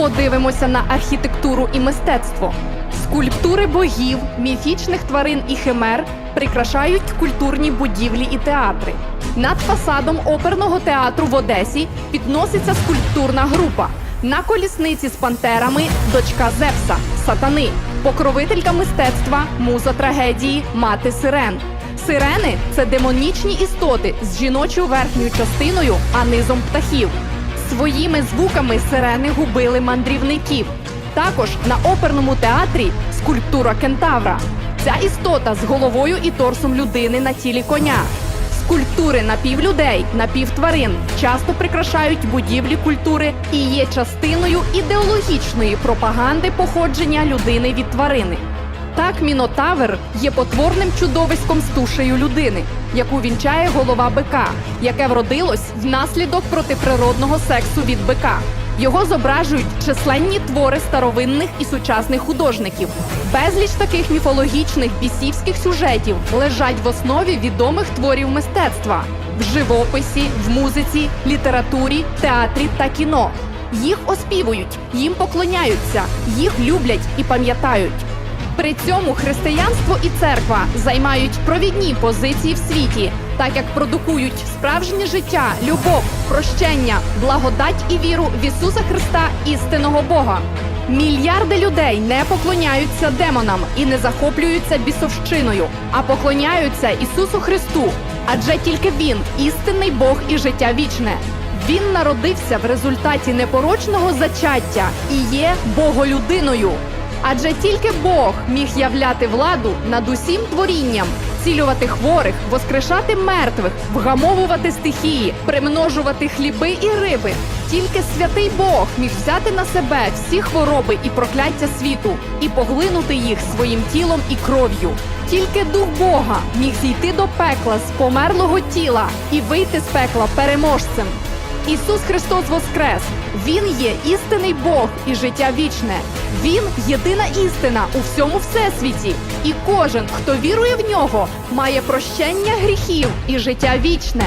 Подивимося на архітектуру і мистецтво. Скульптури богів, міфічних тварин і химер прикрашають культурні будівлі і театри. Над фасадом оперного театру в Одесі підноситься скульптурна група. На колісниці з пантерами дочка Зевса, сатани, покровителька мистецтва, муза трагедії, мати сирен. Сирени це демонічні істоти з жіночою верхньою частиною, а низом птахів. Своїми звуками сирени губили мандрівників. Також на оперному театрі скульптура кентавра. Ця істота з головою і торсом людини на тілі коня. Скульптури напівлюдей, напівтварин часто прикрашають будівлі культури і є частиною ідеологічної пропаганди походження людини від тварини. Так мінотавр є потворним чудовиськом з тушею людини, яку вінчає голова бика, яке вродилось внаслідок протиприродного сексу від бика. Його зображують численні твори старовинних і сучасних художників. Безліч таких міфологічних бісівських сюжетів лежать в основі відомих творів мистецтва в живописі, в музиці, літературі, театрі та кіно. Їх оспівують, їм поклоняються, їх люблять і пам'ятають. При цьому християнство і церква займають провідні позиції в світі, так як продукують справжнє життя, любов, прощення, благодать і віру в Ісуса Христа, істинного Бога. Мільярди людей не поклоняються демонам і не захоплюються бісовщиною, а поклоняються Ісусу Христу, адже тільки Він істинний Бог і життя вічне. Він народився в результаті непорочного зачаття і є Боголюдиною. Адже тільки Бог міг являти владу над усім творінням, цілювати хворих, воскрешати мертвих, вгамовувати стихії, примножувати хліби і риби. Тільки святий Бог міг взяти на себе всі хвороби і прокляття світу і поглинути їх своїм тілом і кров'ю. Тільки дух Бога міг зійти до пекла з померлого тіла і вийти з пекла переможцем. Ісус Христос Воскрес! Він є істинний Бог і життя вічне. Він єдина істина у всьому всесвіті. І кожен, хто вірує в нього, має прощення гріхів і життя вічне.